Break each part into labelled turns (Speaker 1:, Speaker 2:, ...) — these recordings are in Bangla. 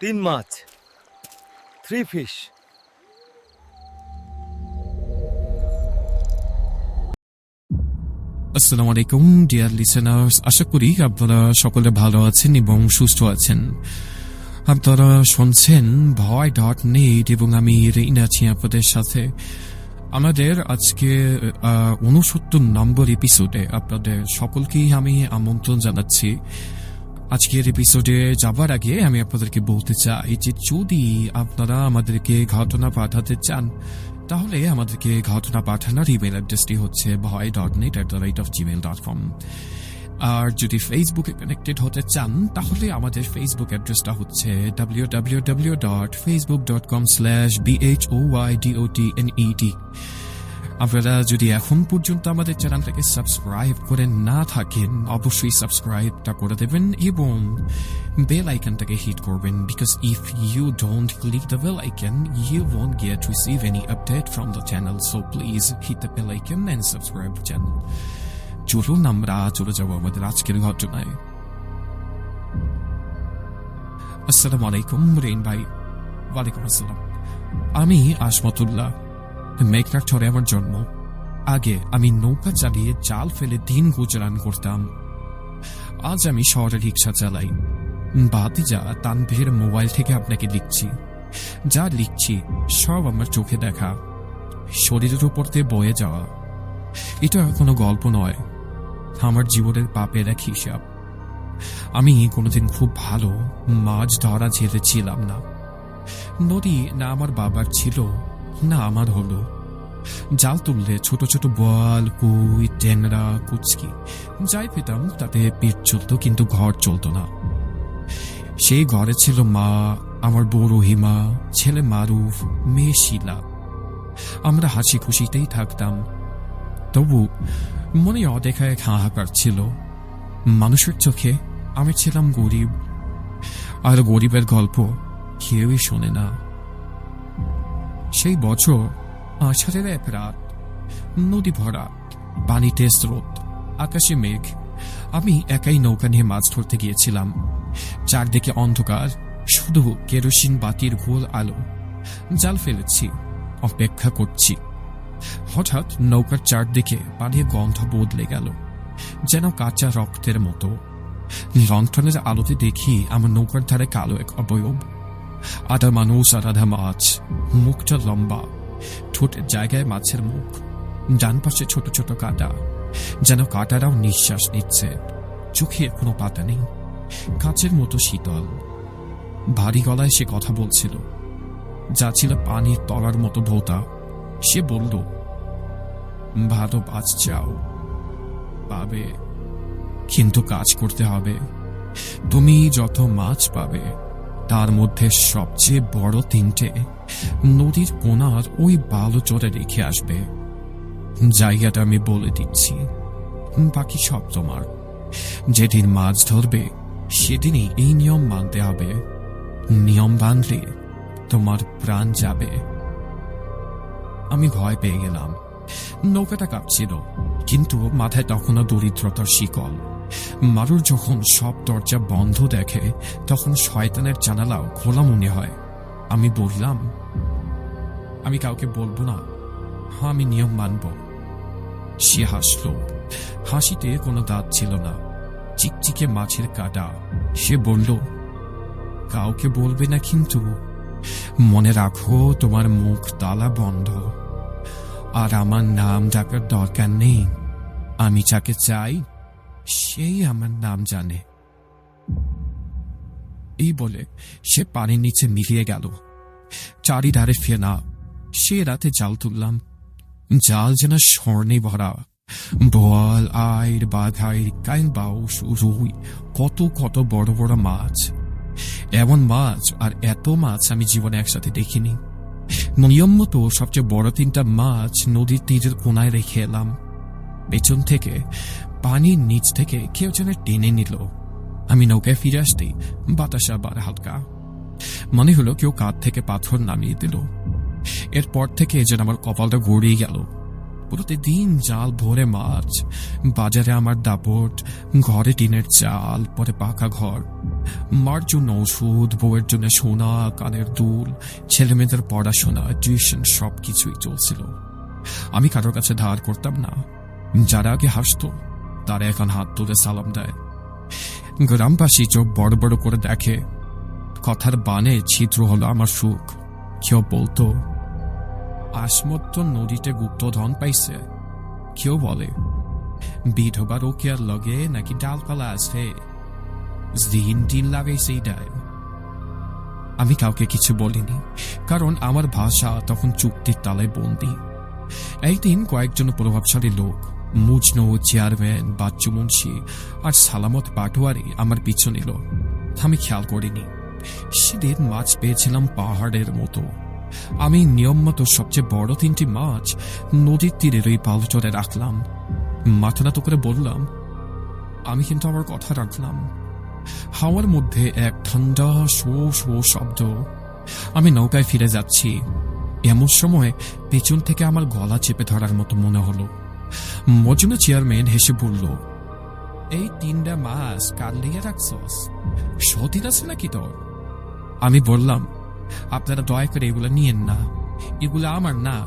Speaker 1: তিন মাছ থ্রি ফিশ
Speaker 2: আসসালামু আলাইকুম ডিয়ার লিসেনার্স আশা করি আপনারা সকলে ভালো আছেন এবং সুস্থ আছেন। আপনারা শুনছেন ভয় ডট নেট এবং আমি রেইন আছি আপনাদের সাথে। আমাদের আজকে উনসত্তর নম্বর এপিসোডে আপনাদের সকলকেই আমি আমন্ত্রণ জানাচ্ছি। আজকের এপিসোডে যাবার আগে আমি আপনাদেরকে বলতে চাই যে যদি আপনারা আমাদেরকে ঘটনা পাঠাতে চান, তাহলে আমাদেরকে ঘটনা পাঠানোর ইমেল অ্যাড্রেসটি হচ্ছে ভয় dot net at the rate of Gmail dot com আর যদি ফেসবুকে কানেক্টেড হতে চান, তাহলে আমাদের ফেসবুক অ্যাড্রেসটা হচ্ছে W W W dot Facebook dot com slash BH O Y DOT N ET আপনারা যদি এখন পর্যন্ত আমাদের চ্যানেলটাকে সাবস্ক্রাইব করে না থাকেন, অবশ্যই সাবস্ক্রাইবটা করে দেবেন এবং বেল আইকনটাকে হিট করবেন because if you don't click the bell icon you get receive any update from the channel. So please hit the bell icon and subscribe the channel. চলুন, আমরা চলে যাব আমাদের আজকের ঘটনায়। আসসালামু আলাইকুম, রেইন ভাই। ওয়ালাইকুম আসসালাম। আমি আসমতুল্লাহ। মেঘনার চরে আমার জন্ম। আগে আমি নৌকা চালিয়ে জাল ফেলে দিন গুজরান করতাম। আজ আমি শহরে রিক্সা চালাই। বাতিজা তানভীর মোবাইল থেকে আপনাকে লিখছি। যা লিখছি, সব আমার চোখে দেখা। শরীরের উপর দিয়ে বয়ে যাওয়া। এটা কোনো গল্প নয়। আমার জীবনের পাপের এক হিসাব। আমি কোনোদিন খুব ভালো মাছ ধরা ছেড়ে ছিলাম না। নদী না আমার বাবার ছিল না, আমার হলো। জাল তুললে ছোট ছোট বল কুই, ট্যাংরা, কুচকি, যাই পেতাম, তাতে পেট চলতো, কিন্তু ঘর চলতো না। সেই ঘরে ছিল মা, আমার বউ রহিমা ছেলে মারুফ, মেয়ে শিলা। আমরা হাসি খুশিতেই থাকতাম। তবু মনে অদেখা এক হাহাকার ছিল। মানুষের চোখে আমি ছিলাম গরিব। আর গরিবের গল্প কেউই শোনে না। সেই বছর আষাঢ়ের এক রাত, নদী ভরা, পানিতে স্রোত, আকাশে মেঘ, আমি একাই নৌকা নিয়ে মাছ ধরতে গিয়েছিলাম। চারদিকে অন্ধকার, শুধু কেরোসিন বাতির গোল আলো। জাল ফেলেছি, অপেক্ষা করছি। হঠাৎ নৌকার চারদিকে পানির গন্ধ বদলে গেল, যেন কাঁচা রক্তের মতো। লণ্ঠনের আলোতে দেখি আমার নৌকার ধারে কালো এক অবয়ব। আধা মানুষ আর আধা মাছ মুখটা লম্বা ঠোঁটের জায়গায় মাছের মুখ, ডান পাশে ছোট ছোট কাটা, যেন কাটারাও নিঃশ্বাস নিচ্ছে। চোখে কোনো পাতা নেই, কাচের মতো শীতল। ভারী গলায় সে কথা বলছিল। যা ছিল পানির তলার মতো ভোতা। সে বলল, ভালো বাজ চাও, পাবে। কিন্তু কাজ করতে হবে। তুমি যত মাছ পাবে তার মধ্যে সবচেয়ে বড় তিনটে নদীর কোনার ওই বালু চরে রেখে আসবে। জায়গাটা আমি বলে দিচ্ছি। বাকি সব তোমার। যেদিন মাছ ধরবে, সেদিনই এই নিয়ম মানতে হবে। নিয়ম বাঁধলে তোমার প্রাণ যাবে। আমি ভয় পেয়ে গেলাম। নৌকাটা কাঁপছিল, কিন্তু মাথায় তখনও দরিদ্রতার শিকল। মারুর যখন সব দরজা বন্ধ দেখে, তখন শয়তানের জানালাও খোলা মনে হয়। আমি বললাম, আমি কাউকে বলব না। হ্যাঁ আমি নিয়ম মানব। সে হাসল। হাসিতে কোনো দাঁত ছিল না। চিকচিকে মাছের কাটা, সে বলল, কাউকে বলবে না কিন্তু। মনে রাখো, তোমার মুখ তালা বন্ধ। আর আমার নাম ডাকার দরকার নেই। আমি যাকে চাই সেই আমার নাম জানে। এই বলে সে পানির নিচে মিলিয়ে গেল। চারিধারে ফেনা, সে রাতে জাল তুললাম। জাল যেন স্বর্ণে ভরা। বোয়াল আইর বাঘাইর কাইন বাউস রুই, কত কত বড় বড় মাছ। এমন মাছ আর এত মাছ আমি জীবনে একসাথে দেখিনি। নিয়ম মতো সবচেয়ে বড় তিনটা মাছ নদীর তীরের কোনায় রেখে এলাম। পেছন থেকে পানির নিচ থেকে কেউ যেন টেনে নিল। আমি নৌকায় ফিরে আসতেই বাতাস আবার হালকা মনে হলো কেউ কাঁধ থেকে পাথর নামিয়ে দিল। এরপর থেকে যেন আমার কপালটা গড়িয়ে গেল। প্রতিদিন জাল ভরে মাছ, বাজারে আমার দাপট, ঘরে টিনের চাল, পরে পাকা ঘর। মার জন্য ওষুধ, বউয়ের জন্য সোনা, কানের দুল ছেলে মেয়েদের পড়াশোনা, টিউশন সব কিছুই চলছিল। আমি কারোর কাছে ধার করতাম না। যারা আগে হাসতো তারা এখন হাত তুলে সালাম দেয়। গ্রামবাসী চোখ বড় বড় করে দেখে। কথার বানে ছিদ্র হলো আমার সুখ। কেউ বলতো আসমত্ত নদীতে গুপ্তধন পাইছে। কেউ বলে, বিধবা রোকেয়ার লগে নাকি ডালপালা আছে। দিন দিন লাগাইছে এইটাই আমি কাউকে কিছু বলিনি, কারণ আমার ভাষা তখন চুক্তির তালে বন্দি। একদিন কয়েকজন প্রভাবশালী লোক মুজনো চেয়ারম্যান বাচ্চু মুন্সি আর সালামত পাটোয়ারি আমার পিছু নিল। আমি খেয়াল করিনি। সেদিন মাছ পেয়েছিলাম পাহাড়ের মতো। আমি নিয়ম মতো সবচেয়ে বড় তিনটি মাছ নদীর তীরের ওই পালচরে রাখলাম। মাথা তো করে বললাম, আমি কিন্তু আমার কথা রাখলাম। হাওয়ার মধ্যে এক ঠান্ডা শো শো শব্দ। আমি নৌকায় ফিরে যাচ্ছি। এমন সময় পেছন থেকে আমার গলা চেপে ধরার মতো মনে হলো। মজুনা চেয়ারম্যান হেসে বলল, এই তিনটা মাস কার লেগে রাখছস? সতীন আছে নাকি তোর? আমি বললাম, আপনারা দয়া করে এগুলো নিয়েন না। এগুলো আমার না।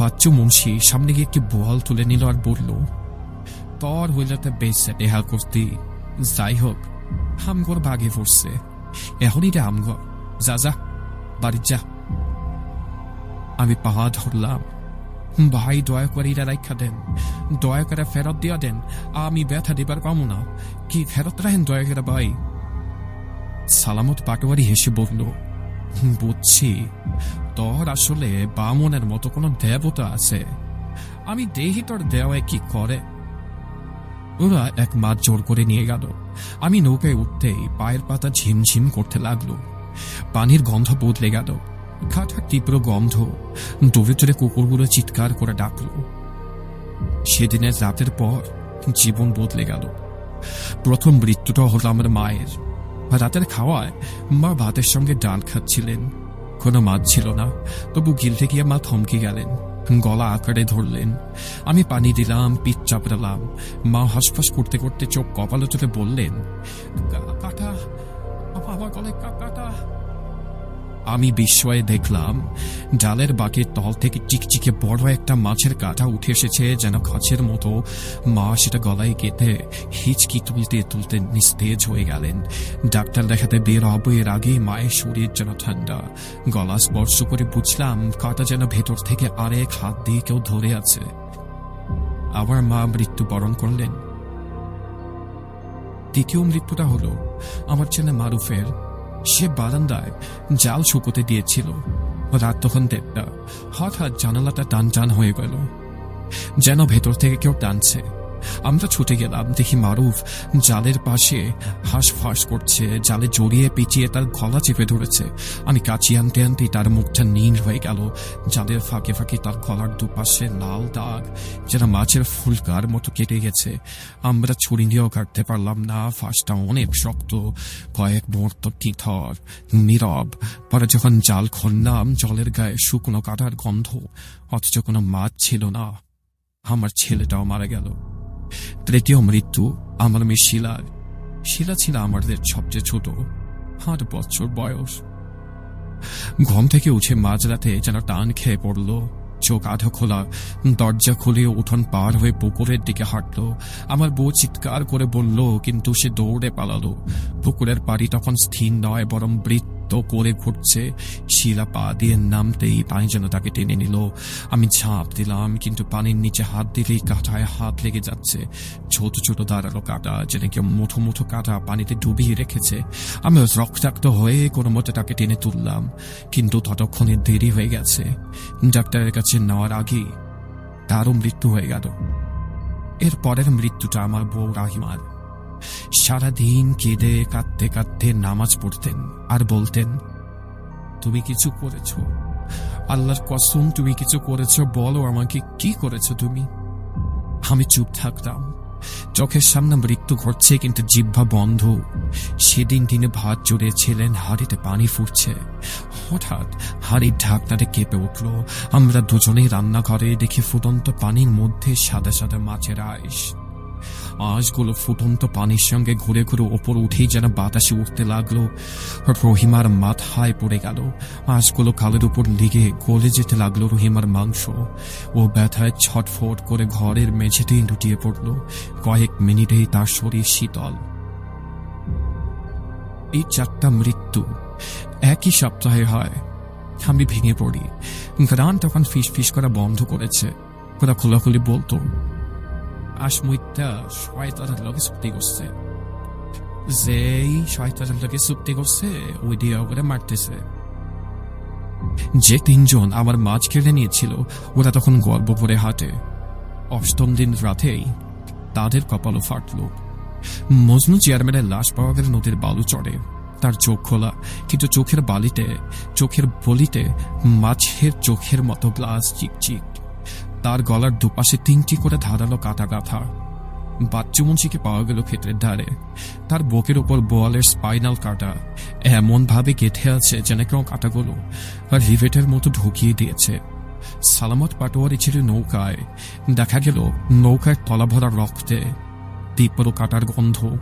Speaker 2: বাচ্চু মুন্সি সামনে গিয়ে একটি বল তুলে নিল আর বলল, তোর হইলতে বেশ দেহা করতি। যাই হোক হামগর ভাগে পড়ছে। এখনই রে আমগর। যা যা, বাড়ি যা। আমি পাহা ধরলাম। ভাই, দয়া করে এরা রাইখা দেন। দয়া করে ফেরত দিয়া দেন। আমি ব্যথা দিবার পাবো না। কি ফেরত রাখেন দয়া করে ভাই? সালামত পাটোয়ারি হেসে বলল, বুঝছি। তোর আসলে বামনের মতো কোনো দেবতা আছে। আমি দেহি তোর দেওয়ায় কি করে? ওরা এক মাছ জোর করে নিয়ে গেল। আমি নৌকায় উঠতেই পায়ের পাতা ঝিমঝিম করতে লাগল। পানির গন্ধ বদলে গেল। খাটার তীব্র গন্ধ। দূরে দূরে কুকুরগুলো চিৎকার করে ডাকলো। সেদিনের রাতের পর জীবন বদলে গেল। প্রথম মৃত্যুটা হলো আমার মায়ের। রাতের খাওয়ায় মা ভাতের সঙ্গে ডাল খাচ্ছিলেন। কোনো মাছ ছিল না, তবু গিলতে গিয়ে মা থমকে গেলেন। গলা আকারে ধরলেন। আমি পানি দিলাম, পিঠ চাপড়ালাম। মা হাসফাস করতে করতে চোখ কপালে চোখে বললেন, "কা- কাটা, আমার গলায় কাটা। আমি বিস্ময়ে দেখলাম, ডালের বাকের তল থেকে চিকচিকে বড় একটা মাছের কাঁটা উঠে এসেছে, যেন খাঁচের মতো। মা সেটা গলায় কেটে হিচকি তুলতে তুলতে নিস্তেজ হয়ে গেলেন। ডাক্তার দেখাতে বের হব এর আগেই মায়ের শরীর যেন ঠান্ডা। গলা স্পর্শ করে বুঝলাম, কাঁটা যেন ভেতর থেকে আরেক হাত দিয়ে কেউ ধরে আছে। আবার মা মৃত্যুবরণ করলেন। দ্বিতীয় মৃত্যুটা হলো, আমার ছেলে মারুফের সে বারান্দায় জাল শুকোতে দিয়েছিল। রাত তখন দেড়টা। হঠাৎ জানালাটা টান টান হয়ে গেল। যেন ভেতর থেকে কেউ টানছে। আমরা ছুটে গেলাম, দেখি মারুফ জালের পাশে হাঁস ফাঁস করছে, জালে জড়িয়ে পিছিয়ে তার গলা চেপে ধরেছে। আমি কাছি আনতে আনতে, তার মুখটা নীল হয়ে গেল। জালের ফাঁকে ফাঁকে তার গলার দুপাশে লাল দাগ, যেন মাছের ফুলকার মতো কেটে গেছে। আমরা ছুরি দিয়েও কাটতে পারলাম না, ফাঁসটা অনেক শক্ত, কয়েক মুহূর্ত টিথর নীরব। পরে যখন জাল খুললাম, জলের গায়ে শুকনো কাটার গন্ধ, অথচ কোনো মাছ ছিল না। আমার ছেলেটাও মারা গেল। তৃতীয় মৃত্যু আমার মেয়ে শিলার শিলা ছিল আমাদের সবচেয়ে ছোট, আট বছর বয়স। ঘুম থেকে উঠে মাঝরাতে যেন টান খেয়ে পড়ল, চোখ আধা খোলা, দরজা খুলে উঠোন পার হয়ে পুকুরের দিকে হাঁটল। আমার বউ চিৎকার করে বলল, কিন্তু সে দৌড়ে পালালো। পুকুরের পাড়ি তখন স্থির নয়, বরং বৃত্ত করে ঘুরছে। শিলা পা দিয়ে নামতেই পানি যেন তাকে টেনে নিল। আমি ঝাঁপ দিলাম, কিন্তু পানির নিচে হাত দিলেই কাঁটায় হাত লেগে যাচ্ছে। ছোট ছোট দাঁড়াল কাঁটা যেন কেউ মুঠো মুঠো কাঁটা পানিতে ডুবিয়ে রেখেছে। আমি রক্তাক্ত হয়ে কোনো মতে তাকে টেনে তুললাম, কিন্তু ততক্ষণে দেরি হয়ে গেছে। ডাক্তারের কাছে নেওয়ার আগেই তারও মৃত্যু হয়ে গেল। এর পরের মৃত্যুটা আমার বউ রাহিমার। সারাদিন কেঁদে কাঁদতে কাঁদতে নামাজ পড়তেন আর বলতেন, তুমি কিছু করেছ? আল্লাহর কসম, তুমি কিছু করেছ? বলো আমাকে, কি করেছ তুমি? আমি চুপ থাকতাম। চোখের সামনে মৃত্যু ঘটছে, কিন্তু জিহ্বা বন্ধ। সেদিন তিনি ভাত জড়িয়েছিলেন, হাড়িতে পানি ফুটছে। হঠাৎ হাড়ির ঢাকনাটা কেঁপে উঠল। আমরা দুজনেই রান্নাঘরে দেখি ফুটন্ত পানির মধ্যে সাদা সাদা মাছের আইস আঁশগুলো ফুটন্ত পানির সঙ্গে ঘুরে ঘুরে ওপর উঠেই যেন বাতাসে উঠতে লাগল। রহিমার মাথায় পড়ে গেল। আঁশগুলো কালের উপর লেগে গলে যেতে লাগল রহিমার মাংস। ও ব্যথায় ছটফট করে ঘরের মেঝেতেই লুটিয়ে পড়ল। কয়েক মিনিটেই তার শরীর শীতল। এই চারটা মৃত্যু একই সপ্তাহে হয়। আমি ভেঙে পড়ি। গ্রান তখন ফিস ফিস করা বন্ধ করেছে। ওরা খোলাখুলি বলতো আসমুইটা শয়তানের লগে চুক্তি করছে। যেই শয়তানের লগে চুক্তি করছে, ওই দিয়ে ওরে মারতেছে। যে তিনজন আমার মাছ কেড়ে নিয়েছিল, ওরা তখন গর্ব করে হাঁটে। অষ্টম দিন রাতেই তাদের কপালও ফাটল। মজনু চেয়ারম্যানের লাশ পাওয়া গেল নদীর বালু চড়ে। তার চোখ খোলা, কিন্তু চোখের বালিতে, চোখের বলিতে মাছের চোখের মতো গ্লাস চিকচিক। তার গলার দুপাশে তিনটি করে ধারালো কাটা গাথা। বাচ্চু মুন্সিকে পাওয়া গেল ক্ষেত্রের ধারে। তার বুকের ওপর বোয়ালের স্পাইনাল কাটা। এমন ভাবে গেঁথে আছে যেন কেউ কাটাগুলো আর হিভেটের মতো ঢুকিয়ে দিয়েছে। সালামত পাটোয়ারি ছিল নৌকায় দেখা গেল নৌকায় তলা ভরা রক্তে তীব্র কাটার গন্ধ।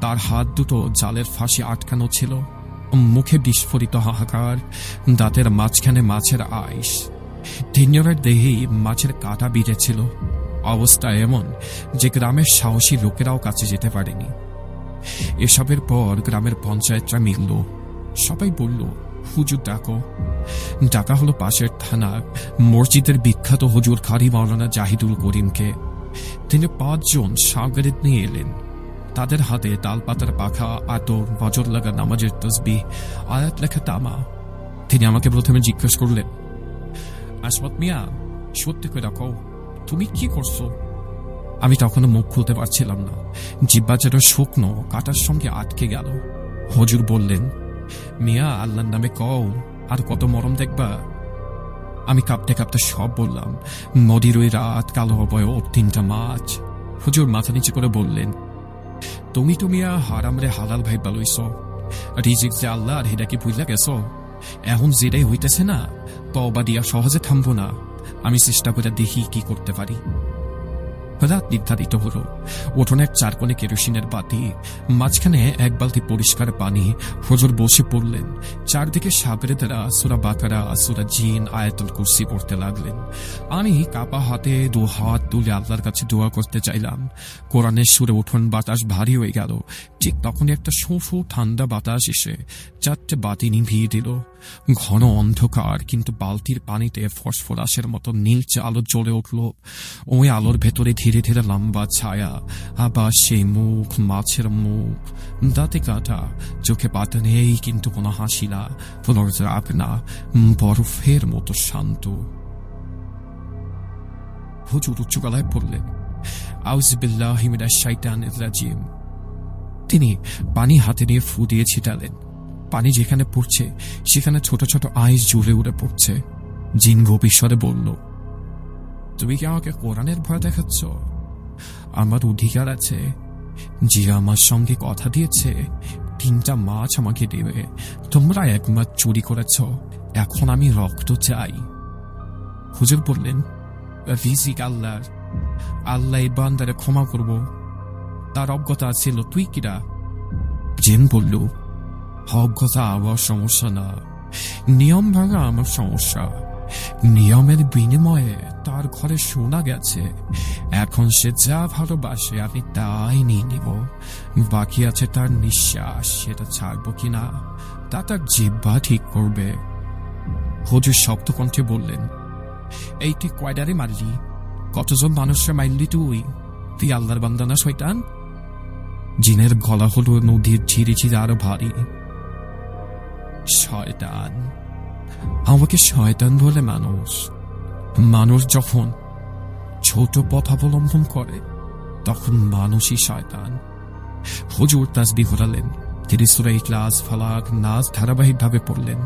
Speaker 2: তার হাত দুটো জালের ফাঁসি আটকানো ছিল। মুখে বিস্ফোরিত হাহাকার, দাঁতের মাঝখানে মাছের আইস। তিনজনের দেহেই মাছের কাটা বিড়েছিল অবস্থা এমন যে গ্রামের সাহসী লোকেরাও কাছে যেতে পারেনি। এসবের পর গ্রামের পঞ্চায়েতরা মিলল। সবাই বলল, হুজুর, ডাকো। ডাকা হলো পাশের থানা মসজিদের বিখ্যাত হুজুর খারি মাওলানা জাহিদুল করিমকে। তিনি পাঁচজন সাগরেদ নিয়ে এলেন। তাদের হাতে তালপাতার পাখা, আতর বজর লাগা নামাজের তসবি আয়াত লেখা তামা। তিনি আমাকে প্রথমে জিজ্ঞেস করলেন আসমত মিয়া, সত্যি করে রাখো তুমি কি করছ? আমি তখনও মুখ খুলতে পারছিলাম না। জিব্বা যেন শুকনো, কাটার সঙ্গে আটকে গেল। হজুর বললেন, মিয়া, আল্লাহর নামে কও, আর কত মরম দেখবা? আমি কাঁপতে কাঁপতে সব বললাম, নদীর ওই রাত, কালো অবয়ব তিনটা মাছ। হুজুর মাথা নিচে করে বললেন, তুমি তো মিয়া হারামরে হালাল ভাই পালইছ রিজিক যে আল্লাহ আর হেডা কি বুঝলা গেছ। এখন যেটাই হইতেছে না তবা দিয়া সহজে থামবো না। আমি চেষ্টা করে দেখি কি করতে পারি। রাত নির্ধারিত হলো, উঠোনের চার কোণে কেরোসিনের বাতি, মাঝখানে এক বালতি পরিষ্কার পানি, হজর বসে পড়লেন। চারদিকে সাগরেদেরা সুরা বাকারা, সুরা জিন, আয়াতুল কুর্সি পড়তে লাগলেন। আমি কাপা হাতে দু হাত তুলে আল্লাহর কাছে দোয়া করতে চাইলাম। কোরআনের সুরে উঠোন বাতাস ভারী হয়ে গেল। ঠিক তখনই একটা শোফু ঠান্ডা বাতাস এসে চারটে বাতি নিভিয়ে দিল। ঘন অন্ধকার, কিন্তু বালতির পানিতে ফসফরাসের মতো নীলচে আলো জ্বলে উঠল। ওই আলোর ভেতরে ধীরে ধীরে লম্বা ছায়া, আবার সেই মুখ, মাছের মুখ। দাঁতে কাটা, চোখে পাতা নেই, কিন্তু কোনো হাসি না, কোনো রাগ না, বরফের মতো শান্ত। হুজুর উচ্চ গলায় পড়লেন আউজবিল্লাহ শাইতান রাজিম। তিনি পানি হাতে নিয়ে ফু দিয়ে ছিটালেন। পানি যেখানে পড়ছে, সেখানে ছোট ছোট আইস জুড়ে উড়ে পড়ছে। জিন ভবিষ্যতে বলল, তুমি কি আমাকে কোরআনের ভয় দেখাচ্ছ? আমার অধিকার আছে। যে আমার সঙ্গে কথা দিয়েছে, তিনটা মাছ আমাকে দেবে। তোমরা এক মাছ চুরি করেছ, এখন আমি রক্ত চাই। হুজুর বললেন, রিজিক আল্লাহর। আল্লাহ বান্দারে ক্ষমা করব। তার অজ্ঞতা ছিল তুই কিরা? জেন বলল অজ্ঞতা আমার সমস্যা না। নিয়ম ভাঙা আমার সমস্যা নিয়মের বিনিময়ে তার ঘরে শোনা গেছে এখন সে যা ভালোবাসে আমি তাই নিয়ে নিব বাকি আছে তার নিঃশ্বাস সেটা ছাড়বো কিনা? তা তার জিব্বা ঠিক করবে। হজুর শব্দ কণ্ঠে বললেন এই তুই কয়ডারে মারলি কতজন মানুষের মারলি তুই তুই আল্লাহর বান্দানা শৈতান জিনের গলা হলো নদীর ঝিরি ঝিরি আরও ভারী। শয়তান। আমাকে শয়তান বলে মানুষ। মানুষ যখন ছোট পথ অবলম্বন করে, তখন মানুষই শয়তান। হুজুর তাসবি ঘোরালেন তিনি সুরা ইখলাস, ফালাক নাচ ধারাবাহিকভাবে পড়লেন।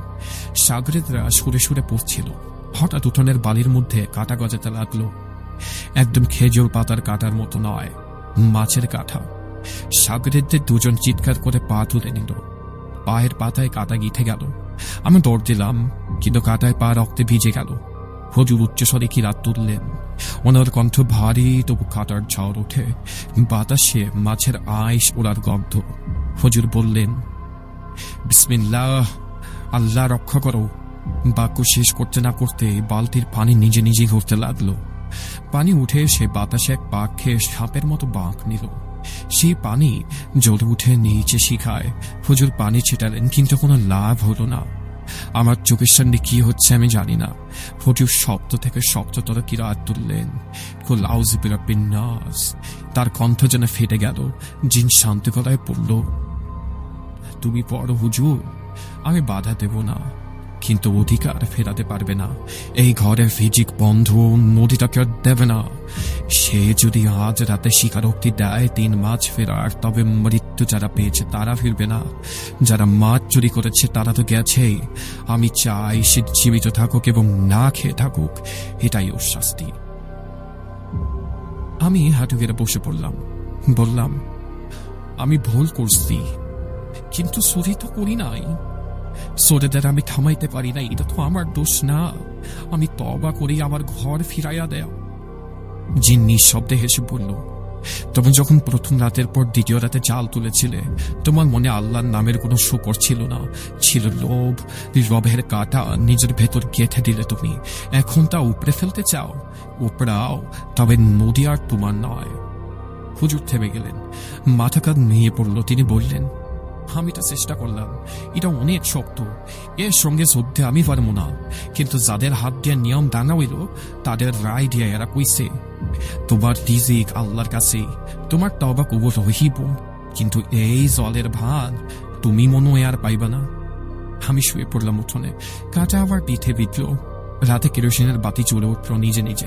Speaker 2: সাগরেদরা সুরে সুরে পড়ছিল। হঠাৎ উঠোনের বালির মধ্যে কাটা গজাতে লাগল। একদম খেজুর পাতার কাটার মতো নয়, মাছের কাঁঠা সাগরেরদের দুজন চিৎকার করে পা তুলে নিল। পায়ের পাতায় কাঁটা গিথে গেল। আমি দৌড় দিলাম, কিন্তু কাঁটায় পা রক্তে ভিজে গেল। হুজুর উচ্চস্বরে কি রাত তুললেন? ওনার কণ্ঠ ভারী, তবু কাটার ঝড় ওঠে। বাতাসে মাছের আইস ওড়ার গন্ধ। হজুর বললেন, বিসমিল্লাহ, আল্লাহ রক্ষা করো। বাক্য শেষ করতে না করতে বালতির পানি নিজে নিজে ঘুরতে লাগল। পানি উঠে সে বাতাসে এক পাক খেয়ে সাপের মতো বাঁক নিল। সেই পানি জ্বলে উঠে নিচে শিখায়। হুজুর পানি ছিটালেন, কিন্তু কোনো লাভ হলো না। আমার চোখের সামনে কি হচ্ছে আমি জানি না। হুজুর শব্দ থেকে শব্দতর কিরাত তুললেন। বিন্যাস। তার কণ্ঠ যেন ফেটে গেল, জিন শান্ত গলায় পড়ল, তুমি পড়ো হুজুর, আমি বাধা দেব না। কিন্তু অধিকার ফেরাতে পারবে না। এই ঘরের ফিজিক বন্ধ নদীটাকে আর দেবে না সে যদি আজ রাতে স্বীকারোক্তি দেয় তিন মাছ ফেরার, তবে মৃত্যু যারা পেয়েছে তারা ফিরবে না। যারা মাছ চুরি করেছে তারা তো গেছেই। আমি চাই সে জীবিত থাকুক এবং না খেয়ে থাকুক, এটাই ওর শাস্তি। আমি হাঁটু গেড়ে বসে পড়লাম। বললাম, আমি ভুল করছি, কিন্তু চুরি তো করি নাই। সোরেদের আমি থামাইতে পারি নাই। এটা তো আমার দোষ না। আমি তবা করি আমার ঘর ফিরাইয়া দেয়। জিন নিঃশব্দে হেসে বলল তবে যখন প্রথম রাতের পর দ্বিতীয় রাতে জাল তুলেছিলে, তোমার মনে আল্লাহর নামের কোনো শুকর ছিল না। ছিল লোভ রবের কাটা নিজের ভেতর গেঁথে দিলে তুমি। এখন তা উপড়ে ফেলতে চাও? উপড়াও, তবে নদী আর তোমার নয়। হুজুর থেমে গেলেন। মাথা কাঁধ নিয়ে পড়ল। তিনি বললেন আমি এটা চেষ্টা করলাম। এটা অনেক শক্ত। এর সঙ্গে যুদ্ধে আমি পারব না। কিন্তু যাদের হাত দিয়ে নিয়ম দানা হইল, তাদের রায় দিয়ে এরা কইছে, তোমার রিজিক আল্লাহর কাছে। তোমার তবা কবুল হইব কিন্তু এই জলের ভাত তুমি মনে আর পাইবা না। আমি শুয়ে পড়লাম উঠোনে। কাটা আবার পিঠে বিঁধল। রাতে কেরোসিনের বাতি চলে উঠল নিজে নিজে।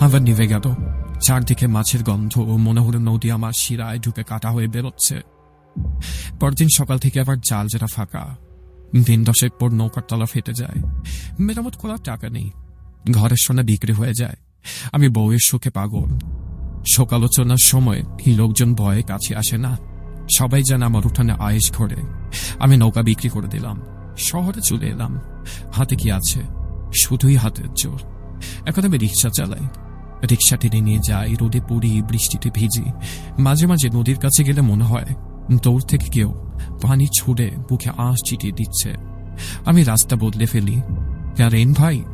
Speaker 2: আবার নিভে গেল। চারদিকে মাছের গন্ধ ও মনে নদী আমার শিরায় ঢুকে কাটা হয়ে বেরোচ্ছে। পরদিন সকাল থেকে আবার জাল যেটা ফাঁকা, দিন দশেক পর নৌকার তলা ফেটে যায়। মেরামত করার টাকা নেই, ঘরের সোনা বিক্রি হয়ে যায়। আমি বউয়ের সুখে পাগল। সকালোচনার সময় লোকজন ভয়ে কাছে আসে না। সবাই যেন আমার উঠানে আয়েস ঘরে আমি নৌকা বিক্রি করে দিলাম, শহরে চলে এলাম। হাতে কি আছে? শুধুই হাতের জোর। এখন আমি রিক্সা চালাই। রিক্সা টেনে নিয়ে যাই, রোদে পড়ি, বৃষ্টিতে ভিজি। মাঝে মাঝে নদীর কাছে গেলে মনে হয় দৌড় থেকে কেউ পানি ছুড়ে বুকে আঁশ চিটিয়ে দিচ্ছে। আমি রাস্তা বদলে ফেলি। রেন ভাই,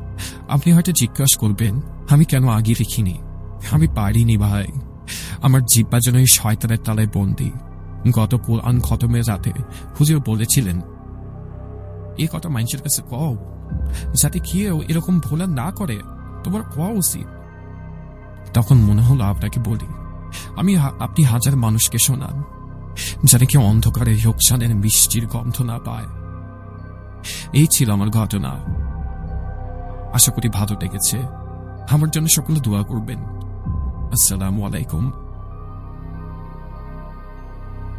Speaker 2: আপনি হয়তো জিজ্ঞাসা করবেন, আমি কেন আগে রেখিনি আমি পারিনি ভাই। আমার জিব্বা যেন এই শয়তানের তালায় বন্দি। গত কোরআন খতমের রাতে হুজুর বলেছিলেন, এ কথা মানুষের কাছে কও, যাতে কেউ এরকম ভোলা না করে। তোমার কোয়া উচিত। তখন মনে হলো আপনাকে বলি, আমি আপনি হাজার মানুষকে শোনান। যাতে কেউ অন্ধকারে রোকসানের মিষ্টির গন্ধ না পায়। এই ছিল আমার ঘটনা। আশা করি ভালো লেগেছে। আমার জন্য সকলে দোয়া করবেন। আসসালামু আলাইকুম।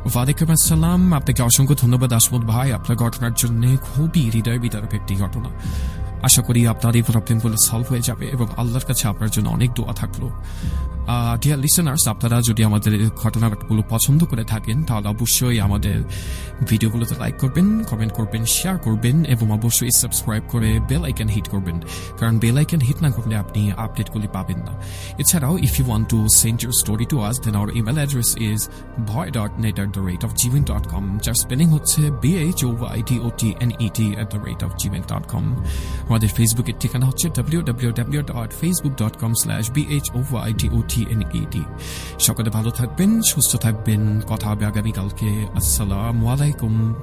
Speaker 2: ওয়ালাইকুম আসসালাম। আপনাকে অসংখ্য ধন্যবাদ আসমত ভাই। আপনার ঘটনার জন্য খুবই হৃদয় বিদারক একটি ঘটনা। আশা করি আপনার এই প্রবলেমগুলো সলভ হয়ে যাবে এবং আল্লাহর কাছে আপনার জন্য অনেক দোয়া থাকল। ডিয়ার লিসেনার্স আপনারা যদি আমাদের ঘটনাগুলো পছন্দ করে থাকেন, তাহলে অবশ্যই আমাদের ভিডিওগুলোতে লাইক করবেন কমেন্ট করবেন শেয়ার করবেন, এবং অবশ্যই সাবস্ক্রাইব করে বেল আইকন হিট করবেন। কারণ বেল আইকন হিট না করলে আপনি আপডেটগুলি পাবেন না। এছাড়াও if you want to send your story to us then our email address is ভয় dot net at the rate of Gmail dot com যার স্পেলিং হচ্ছে B H O I T O T N E T at the rate of Gmail dot com আমাদের ফেসবুকের ঠিকানা হচ্ছে W W W dot Facebook dot com slash B H O I T O T N E T সকলে ভালো থাকবেন সুস্থ থাকবেন। কথা হবে আগামীকালকে। আসসালাম আলাইকুম।